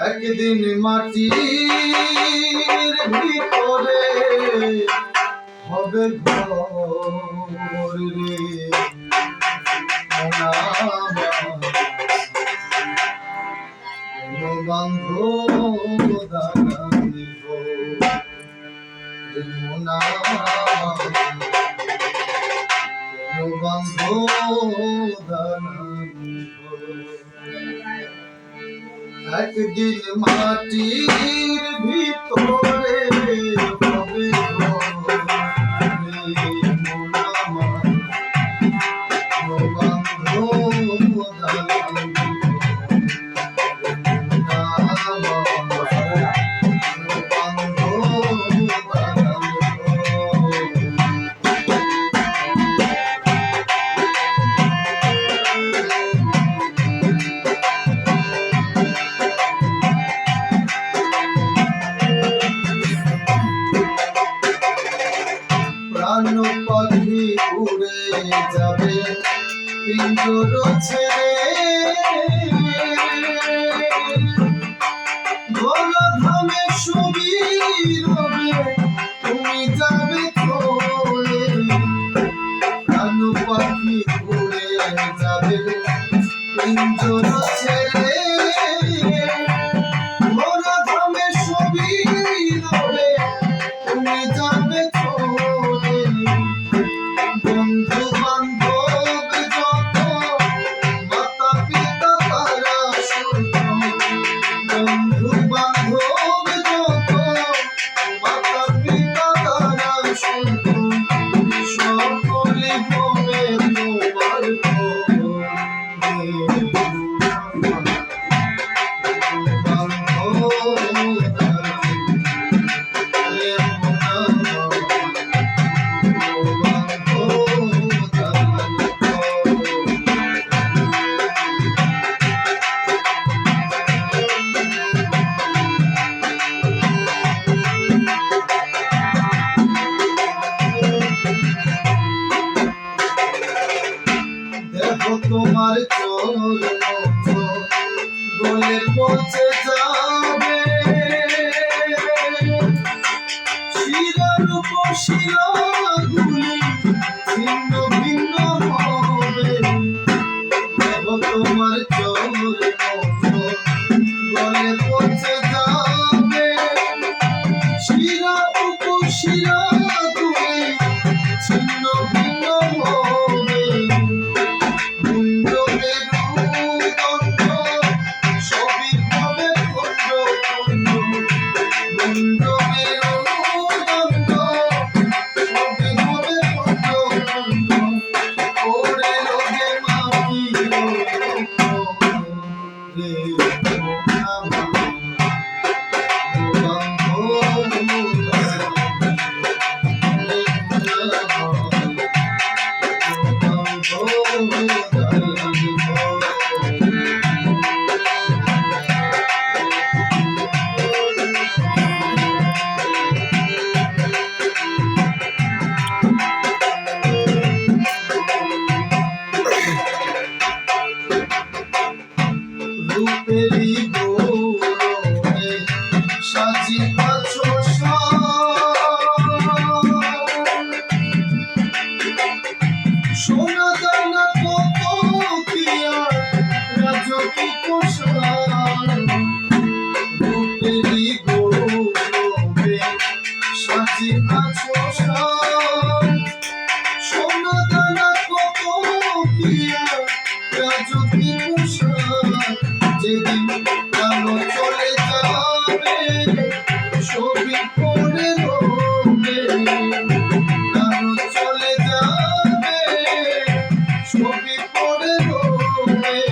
একদিন মাটির ভিতরে হবে ঘর রে বন্ধ দান तक दिन माटी भी तोड़े। যাবে। কিন্তু রয়েছে one want to Oh, oh, oh,